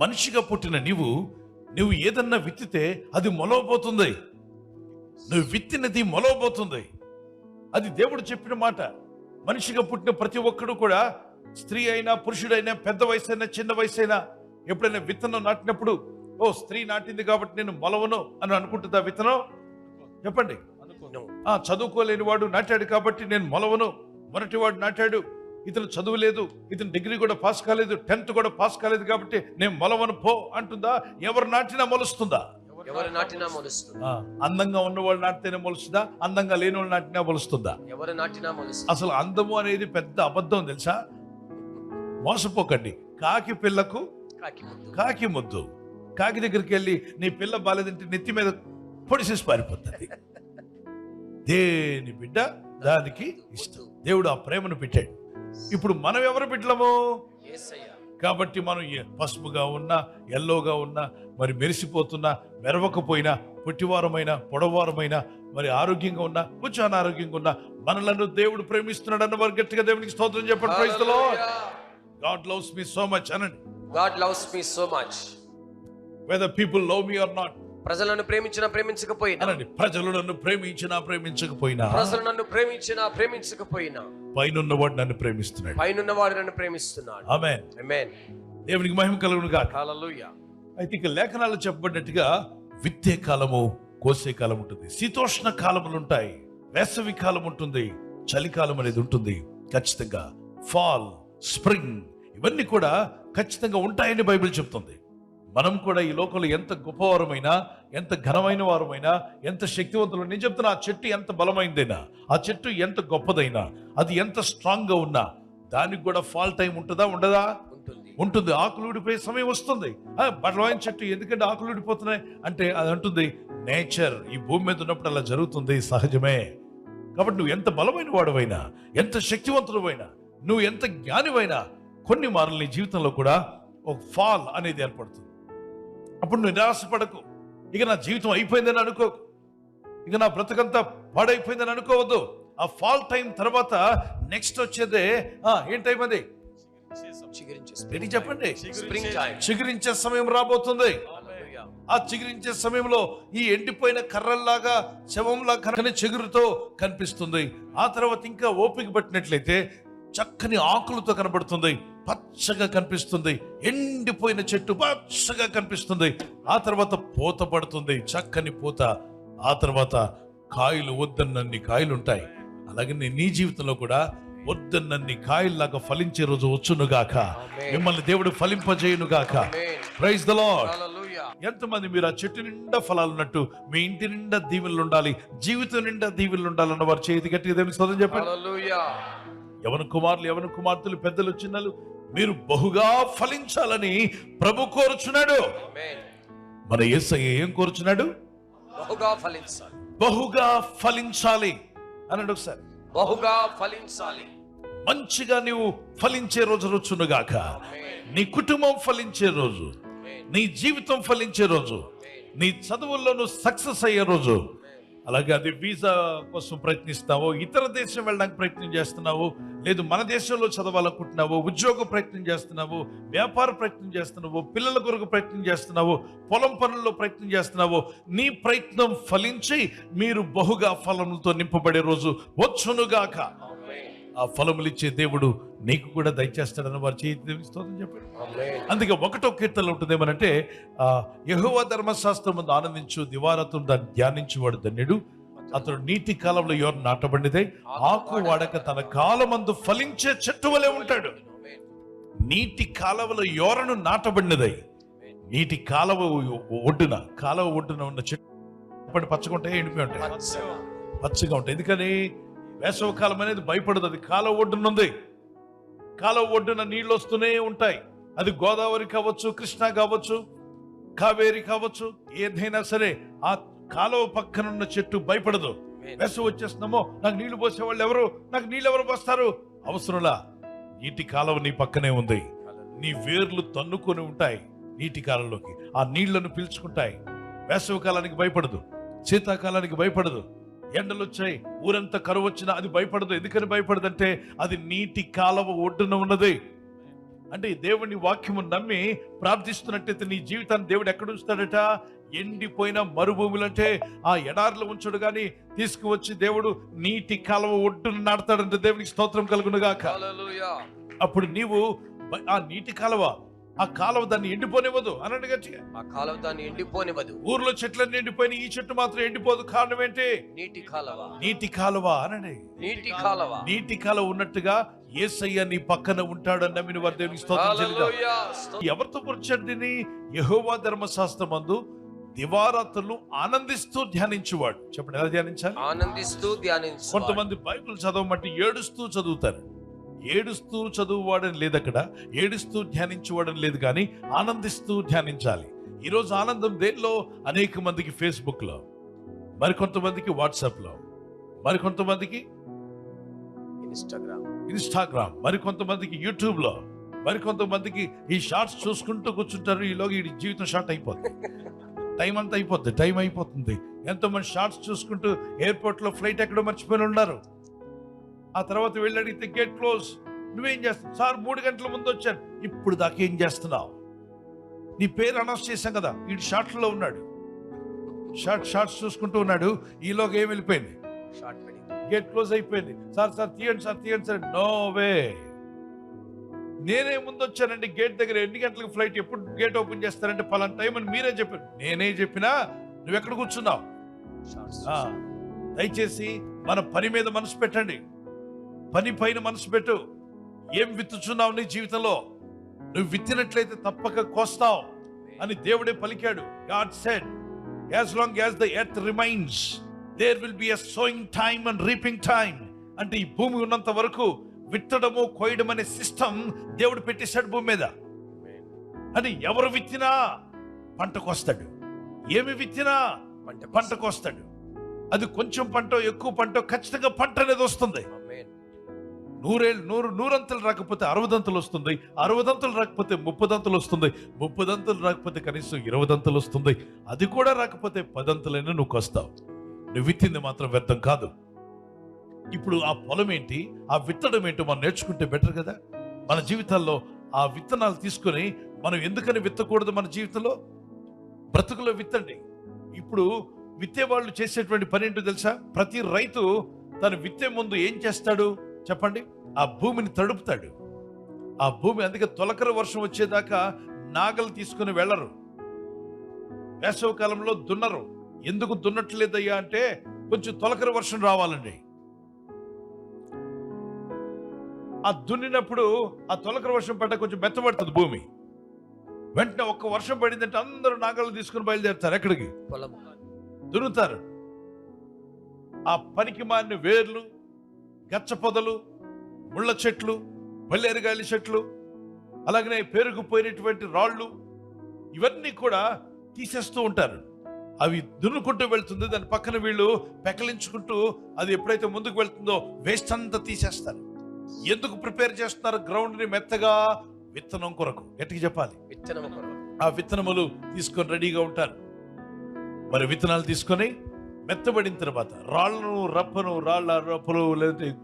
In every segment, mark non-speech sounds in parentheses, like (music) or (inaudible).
మనిషిగా పుట్టిన నీవు నువ్వు ఏదన్నా విత్తితే అది మొలవబోతుంది. నువ్వు విత్తినది మొలవబోతుంది. అది దేవుడు చెప్పిన మాట. మనిషిగా పుట్టిన ప్రతి ఒక్కడు కూడా స్త్రీ అయినా పురుషుడైనా పెద్ద వయసు అయినా చిన్న వయసు అయినా ఎప్పుడైనా విత్తనం నాటినప్పుడు ఓ స్త్రీ నాటింది కాబట్టి నేను మొలవను అని అనుకుంటుందా విత్తనం? చెప్పండి. చదువుకోలేని వాడు నాటాడు కాబట్టి నేను మొలవను. మొరటి వాడు నాటాడు. ఇతను చదువు లేదు ఇతను డిగ్రీ కూడా పాస్ కాలేదు టెన్త్ కూడా పాస్ కాలేదు కాబట్టి నేను మొలవను పో అంటుందా? ఎవరు నాటినా మొలుస్తుందా? ఎవరు నాటినా మొలుస్తుంది? అందంగా ఉన్న వాళ్ళు నాటితేనే మొలుస్తుందా? అందంగా లేని వాళ్ళు నాటినా మొలుస్తుందా? ఎవరు నాటినా మొలుస్తుంది? అసలు అందము అనేది పెద్ద అబద్ధం తెలుసా? మోసపోకండి. కాకి పిల్లకు కాకి ముద్దు. కాకి దగ్గరికి వెళ్ళి నీ పిల్ల బాలేదంటే నెత్తి మీద పొడిసేసి పారిపోతుంది. (laughs) దేని బిడ్డ? దానికి ఇష్టం. దేవుడు ఆ ప్రేమను పెట్టాడు. ఇప్పుడు మనం ఎవరు బిడ్డలము? కాబట్టి మనం పసుపుగా ఉన్నా ఎల్లోగా ఉన్నా మరి మెరిసిపోతున్నా మెరవకపోయినా పుట్టివారమైనా పొడవారమైనా మరి ఆరోగ్యంగా ఉన్నా కొంచెం అనారోగ్యంగా ఉన్నా మనలను దేవుడు ప్రేమిస్తున్నాడు అన్న వారు గట్టిగా దేవునికి స్తోత్రం చెప్పండి. Praise God loves me so much అనండి. God loves me so much whether people love me or not ప్రజలను ప్రేమించినా ప్రేమించకపోయినా. ప్రజలు నన్ను ప్రేమించినా ప్రేమించకపోయినా. ప్రజలు నన్ను ప్రేమించినా ప్రేమించకపోయినా. పైనున్నవాడు నన్ను ప్రేమిస్తున్నాడు. పైనున్న వాడు నన్ను ప్రేమిస్తున్నాడు. ఆమె ఆమేన్. దేవునికి మహిమ కలుగును హల్లెలూయా. అయితే ఇక లేఖనాలు చెప్పబడినట్టుగా విత్తే కాలము కోసే కాలం ఉంటుంది. శీతోష్ణ కాలములు ఉంటాయి. వేసవి కాలం ఉంటుంది. చలికాలం అనేది ఉంటుంది. ఖచ్చితంగా. ఫాల్ స్ప్రింగ్ ఇవన్నీ కూడా ఖచ్చితంగా ఉంటాయని బైబిల్ చెప్తుంది. మనం కూడా ఈ లోకంలో ఎంత గొప్పవారమైనా ఎంత ఘనమైన వారమైనా ఎంత శక్తివంతులు నేను చెప్తున్నా ఆ చెట్టు ఎంత బలమైందైనా ఆ చెట్టు ఎంత గొప్పదైనా అది ఎంత స్ట్రాంగ్గా ఉన్నా దానికి కూడా ఫాల్ టైం ఉంటుందా ఉండదా? ఉంటుంది. ఆకులు ఊడిపోయే సమయం వస్తుంది. బలమైన చెట్టు ఎందుకంటే ఆకులు ఊడిపోతున్నాయి? అంటే అది అంటుంది నేచర్ ఈ భూమి మీద ఉన్నప్పుడు అలా జరుగుతుంది సహజమే. కాబట్టి నువ్వు ఎంత బలమైన వాడువైనా ఎంత శక్తివంతుడువైనా నువ్వు ఎంత జ్ఞానివైనా కొన్ని మార్లు నీ జీవితంలో కూడా ఒక ఫాల్ అనేది ఏర్పడుతుంది. అప్పుడు నువ్వు నిరాశపడకు. ఇక నా జీవితం అయిపోయిందని అనుకోకు. ఇక నా బ్రతకంతా పాడైపోయిందని అనుకోవద్దు. ఆ ఫాల్ టైం తర్వాత నెక్స్ట్ వచ్చేదే ఆ, ఏం టైం అది చెప్పండి? చిగురించే సమయం రాబోతుంది. ఆ చిగురించే సమయంలో ఈ ఎండిపోయిన కర్రల్లాగా శవంలా కరకని చిగురుతో కనిపిస్తుంది. ఆ తర్వాత ఇంకా ఓపిక పట్టినట్లయితే చక్కని ఆకులతో కనబడుతుంది. పచ్చగా కనిపిస్తుంది. ఎండిపోయిన చెట్టు పచ్చగా కనిపిస్తుంది. ఆ తర్వాత పూత పడుతుంది. చక్కని పూత. ఆ తర్వాత కాయలు వద్దన్నన్ని కాయలు ఉంటాయి అలాగే నీ జీవితంలో కూడా వద్దన్నన్ని కాయల్లాగా ఫలించే రోజు వచ్చునుగాక మిమ్మల్ని దేవుడు ఫలింపజేయునుగాక ప్రైజ్ ద లార్డ్ హల్లెలూయా ఎంతమంది మీరు ఆ చెట్టు నిండా ఫలాలు ఉన్నట్టు మీ ఇంటి నిండా దీవెనలు ఉండాలి జీవితం నిండా దీవెనలు ఉండాలన్న వారు చేతి గట్టిగా దేవునికి స్తోత్రం చెప్పండి. యవన కుమారులు యవన కుమార్తెలు పెద్దలు చిన్నలు మీరు బహుగా ఫలించాలని ప్రభు కోరుచున్నాడు. మన యేసయ్య ఏం కోరుచున్నాడు? బహుగా ఫలించాలి. బహుగా ఫలించాలి. అన్నాడు ఒకసారి. బహుగా ఫలించాలి. మంచిగా నీవు ఫలించే రోజు ఆమేన్ నీ కుటుంబం ఫలించే రోజు. నీ జీవితం ఫలించే రోజు. నీ చదువుల్లో నువ్వు సక్సెస్ అయ్యే రోజు. అలాగే అది వీసా కోసం ప్రయత్నిస్తావో ఇతర దేశం వెళ్ళడానికి ప్రయత్నం చేస్తున్నావు లేదు మన దేశంలో చదవాలనుకుంటున్నావు ఉద్యోగ ప్రయత్నం చేస్తున్నావు వ్యాపార ప్రయత్నం చేస్తున్నావు పిల్లల కొరకు ప్రయత్నం చేస్తున్నావు పొలం పనుల్లో ప్రయత్నం చేస్తున్నావు నీ ప్రయత్నం ఫలించి మీరు బహుగా ఫలములతో నింపబడే రోజు వచ్చునుగాక. ఆ ఫలములు ఇచ్చే దేవుడు నీకు కూడా దయచేస్తాడని వారు చేతి స్తోత్రం చెప్పాడు. అందుకే ఒకటో కీర్తనలో ఉంటుంది ఏమనంటే ఆ యెహోవా ధర్మశాస్త్రం ముందు ఆనందించు దివారతం దాన్ని ధ్యానించువాడు ధన్యుడు. అతడు నీటి కాలంలో ఎవరు నాటబడినదే ఆకు వాడక తన కాలమందు ఫలించే చెట్టు వలె ఉంటాడు. నీటి కాలవలో యోరను నాటబడినదై నీటి కాలవ ఒడ్డున కాలవ ఒడ్డున ఉన్న చెట్టు ఇప్పటి పచ్చగా ఉంటాయి ఎండిపోయి ఉంటాయి? పచ్చగా. పచ్చగా ఉంటాయి. ఎందుకని? వేసవ కాలం అనేది భయపడదు అది కాలువ ఒడ్డున ఉంది. కాలువ ఒడ్డున నీళ్ళు వస్తూనే ఉంటాయి. అది గోదావరి కావచ్చు కృష్ణ కావచ్చు కావేరి కావచ్చు ఏదైనా సరే ఆ కాలువ పక్కన ఉన్న చెట్టు భయపడదు. వేసవి వచ్చేస్తున్నామో నాకు నీళ్ళు పోసే వాళ్ళు ఎవరు? నాకు నీళ్ళు ఎవరు పోస్తారు? అవసరంలా నీటి కాలువ నీ పక్కనే ఉంది. నీ వేర్లు తన్నుకొని ఉంటాయి నీటి కాలంలోకి. ఆ నీళ్ళను పీల్చుకుంటాయి. వేసవి కాలానికి భయపడదు శీతాకాలానికి భయపడదు. ఎండలు వచ్చాయి ఊరంతా కరువు వచ్చినా అది భయపడదు. ఎందుకని భయపడదంటే అది నీటి కాలవ ఒడ్డున ఉన్నది. అంటే ఈ దేవుని వాక్యము నమ్మి ప్రార్థిస్తున్నట్టయితే నీ జీవితాన్ని దేవుడు ఎక్కడ ఉంచుతాడట ఎండిపోయిన మరుభూములు అంటే ఆ ఎడారిలో ఉంచడు గాని తీసుకువచ్చి దేవుడు నీటి కాలువ ఒడ్డున నాడతాడంటే దేవునికి స్తోత్రం కలుగునుగాక. అప్పుడు నీవు ఆ నీటి కాలువ ఆ కాలువ దాన్ని ఎండిపోనివ్వదు అనండి గట్టిగా. ఆ కాలం దాన్ని ఎండిపోనివ్వదు. ఊర్లో చెట్లన్నీ ఎండిపోయిన ఈ చెట్టు మాత్రం ఎండిపోదు కారణం ఏంటి? నీటి కాలవ. నీటి కాలువ అనండి. నీటి కాలవ. నీటి కాలువ ఉన్నట్టుగా ఏసయ్య నీ పక్కన ఉంటాడని నమ్మిన వారి దేవునికి స్తోత్రం. ఎవరితో పొరచండిని యహోవా ధర్మశాస్త్రమందు దివారాత్రులు ఆనందిస్తూ ధ్యానించువాడు. చెప్పండి ఎలా ధ్యానించాలి? ఆనందిస్తూ ధ్యానించు కొంతమంది బైబిల్ చదవమంటే ఏడుస్తూ చదువుతారు. ఏడుస్తూ చదువువాడని లేదు అక్కడ. ఏడుస్తూ ధ్యానించువాడని లేదు కానీ ఆనందిస్తూ ధ్యానించాలి. ఈరోజు ఆనందం దేనిలో? అనేక మందికి ఫేస్బుక్లో మరికొంతమందికి వాట్సాప్లో మరికొంతమందికి ఇన్స్టాగ్రామ్. ఇన్స్టాగ్రామ్ మరికొంతమందికి యూట్యూబ్లో మరికొంతమందికి ఈ షార్ట్స్ చూసుకుంటూ కూర్చుంటారు. ఈలోగా ఈ జీవితం షార్ట్ అయిపోతుంది టైం అంతా అయిపోద్ది. టైం అయిపోతుంది. ఎంతో మంది షార్ట్స్ చూసుకుంటూ ఎయిర్పోర్ట్లో ఫ్లైట్ ఎక్కడో మర్చిపోయి ఉన్నారు. ఆ తర్వాత వెళ్ళి అడిగితే గేట్ క్లోజ్. నువ్వేం చేస్తావు సార్ మూడు గంటల ముందు వచ్చాను. ఇప్పుడు దాకా ఏం చేస్తున్నావు? నీ పేరు అనౌన్స్ చేశాం కదా ఈ షార్ట్లో ఉన్నాడు. షార్ట్ షార్ట్స్ చూసుకుంటూ ఉన్నాడు. ఈలోగా ఏం వెళ్ళిపోయింది? షార్ట్ గేట్ క్లోజ్ అయిపోయింది. సార్ సార్ తీయండి సార్ తీయండి సార్. No way. నేనే ముందు వచ్చానండి. గేట్ దగ్గర ఎన్ని గంటలకు ఫ్లైట్ ఎప్పుడు గేట్ ఓపెన్ చేస్తారంటే పలానా టైం అని మీరే చెప్పారు. నేనే చెప్పినా? నువ్వు ఎక్కడ కూర్చున్నావు దయచేసి మన పని మీద మనసు పెట్టండి. పని పైన మనసు పెట్టు. ఏం విత్తుచున్నావు నీ జీవితంలో? నువ్వు విత్తినట్లయితే తప్పక కోస్తావు అని దేవుడే పలికాడు. God said as long as the earth remains there will be a sowing time and reaping time అంటే ఈ భూమి ఉన్నంత వరకు విత్తడము కోయడం అనే సిస్టమ్ దేవుడు పెట్టేశాడు భూమి మీద. అని ఎవరు విత్తినా పంటకొస్తాడు ఏమి విత్తినా పంట పంటకొస్తాడు అది కొంచెం పంట ఎక్కువ పంట ఖచ్చితంగా పంట అనేది వస్తుంది. నూరేళ్ళు నూరు నూరంతలు రాకపోతే అరవదంతలు వస్తుంది అరవదంతలు రాకపోతే ముప్పదంతలు వస్తుంది ముప్పదంతలు రాకపోతే కనీసం ఇరవదంతలు వస్తుంది. అది కూడా రాకపోతే పదంతలైనా నువ్వు వస్తావు నువ్వు విత్తింది మాత్రం వ్యర్థం కాదు. ఇప్పుడు ఆ పొలం ఏంటి ఆ విత్తడం ఏంటో మనం నేర్చుకుంటే బెటర్ కదా? మన జీవితాల్లో ఆ విత్తనాలు తీసుకొని మనం ఎందుకని విత్తకూడదు మన జీవితంలో? బ్రతుకులో విత్తండి. ఇప్పుడు విత్తే వాళ్ళు చేసేటువంటి పని ఏంటో తెలుసా? ప్రతి రైతు తను విత్తే ముందు ఏం చేస్తాడు? చెప్పండి. ఆ భూమిని తడుపుతాడు. ఆ భూమి అందుకే తొలకర వర్షం వచ్చేదాకా నాగలు తీసుకుని వెళ్ళరు. వేసవ కాలంలో దున్నరు. ఎందుకు దున్నట్లేదయ్యా అంటే కొంచెం తొలకర వర్షం రావాలండి. ఆ దున్నినప్పుడు ఆ తొలకర వర్షం పడ్డ కొంచెం మెత్తబడుతుంది భూమి. వెంటనే ఒక్క వర్షం పడిందంటే అందరూ నాగలు తీసుకుని బయలుదేరుతారు ఎక్కడికి? దున్నుతారు. ఆ పనికి మారిన వేర్లు గచ్చ పొదలు ముళ్ళ చెట్లు బల్లేరుగాలి చెట్లు అలాగనే పేరుకుపోయినటువంటి రాళ్ళు ఇవన్నీ కూడా తీసేస్తూ ఉంటారు. అవి దున్నుకుంటూ వెళ్తుంది. దాని పక్కన వీళ్ళు పెకలించుకుంటూ అది ఎప్పుడైతే ముందుకు వెళ్తుందో వేస్ట్ అంతా తీసేస్తారు. ఎందుకు ప్రిపేర్ చేస్తున్నారు గ్రౌండ్ని మెత్తగా? విత్తనం కొరకు. గట్టిగా చెప్పాలి. విత్తనం కొరకు. ఆ విత్తనములు తీసుకొని రెడీగా ఉంటారు. మరి విత్తనాలు తీసుకొని మెత్తబడిన తర్వాత రాళ్ళను రప్పను రాళ్ళ రప్పలు లేదంటే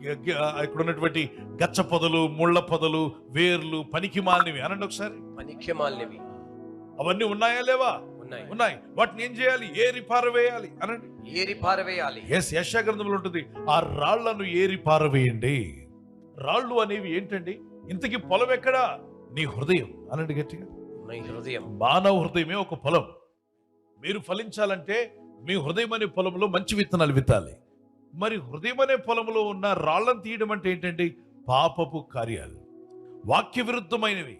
ఇక్కడ ఉన్నటువంటి గచ్చ పొదలు ముళ్ళ పొదలు వేర్లు పనికి మాలినవి అనండి ఒకసారి. పనిఖ్యమాలినవి అవన్నీ ఉన్నాయా లేవా? ఉన్నాయి. ఉన్నాయి. వాటిని ఏం చేయాలి? ఏరి పారవేయాలి. అనండి. ఏరి పారవేయాలి. ఎస్ యశా గ్రంథంలో ఉంటుంది. ఆ రాళ్ళను ఏరి పారవేయండి. రాళ్ళు అనేవి ఏంటండి? ఇంతకీ పొలం ఎక్కడా? నీ హృదయం. అనండి గట్టిగా. హృదయం. మానవ హృదయమే ఒక పొలం. మీరు ఫలించాలంటే మీ హృదయం అనే పొలంలో మంచి విత్తనాలు విత్తాలి. మరి హృదయం అనే పొలంలో ఉన్న రాళ్ళను తీయడం అంటే ఏంటండి? పాపపు కార్యాలు. వాక్య విరుద్ధమైనవి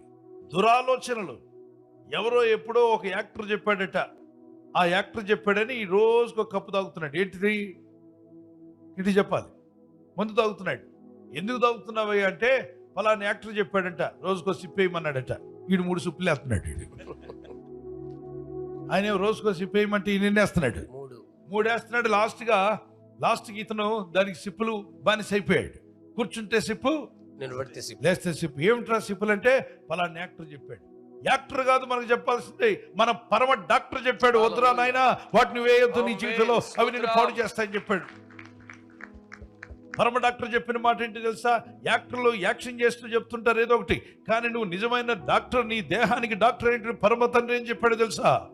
దురాలోచనలు. ఎవరో ఎప్పుడో ఒక యాక్టర్ చెప్పాడట. ఆ యాక్టర్ చెప్పాడని ఈ రోజుకు ఒక కప్పు తాగుతున్నాడు. ఏంటిది? ఇది చెప్పాలి? మందు తాగుతున్నాడు. ఎందుకు తాగుతున్నావయ్యా అంటే ఫలానా యాక్టర్ చెప్పాడంట. రోజుకో సిప్పేయమన్నాడట వీడు మూడు సిప్పులు వేస్తున్నాడు ఆయన రోజుకో సిప్పేయమంటే ఈయన ఎన్ని వేస్తున్నాడు మూడు. మూడు వేస్తున్నాడు లాస్ట్గా లాస్ట్కి ఇతను దానికి సిప్పులు బానిస అయిపోయాడు. కూర్చుంటే సిప్పు నేను సిప్ లేస్తే సిప్పు. ఏమిట్రా సిప్పులు అంటే? ఫలానా యాక్టర్ చెప్పాడు. యాక్టర్ కాదు మనకు చెప్పాల్సింది. మన పరమ డాక్టర్ చెప్పాడు. వద్దురా నాయన వాటిని వేయొద్దు నీ జీవితంలో. అవి నిన్ను పాడు చేస్తాయని చెప్పాడు. పరమ డాక్టర్ చెప్పిన మాట ఏంటి తెలుసా? యాక్టర్లు యాక్షన్ చేస్తూ చెప్తుంటారు ఏదో ఒకటి. కానీ నువ్వు నిజమైన డాక్టర్ నీ దేహానికి డాక్టర్ ఏంటి పరమ తండ్రి ఏం చెప్పాడు తెలుసా?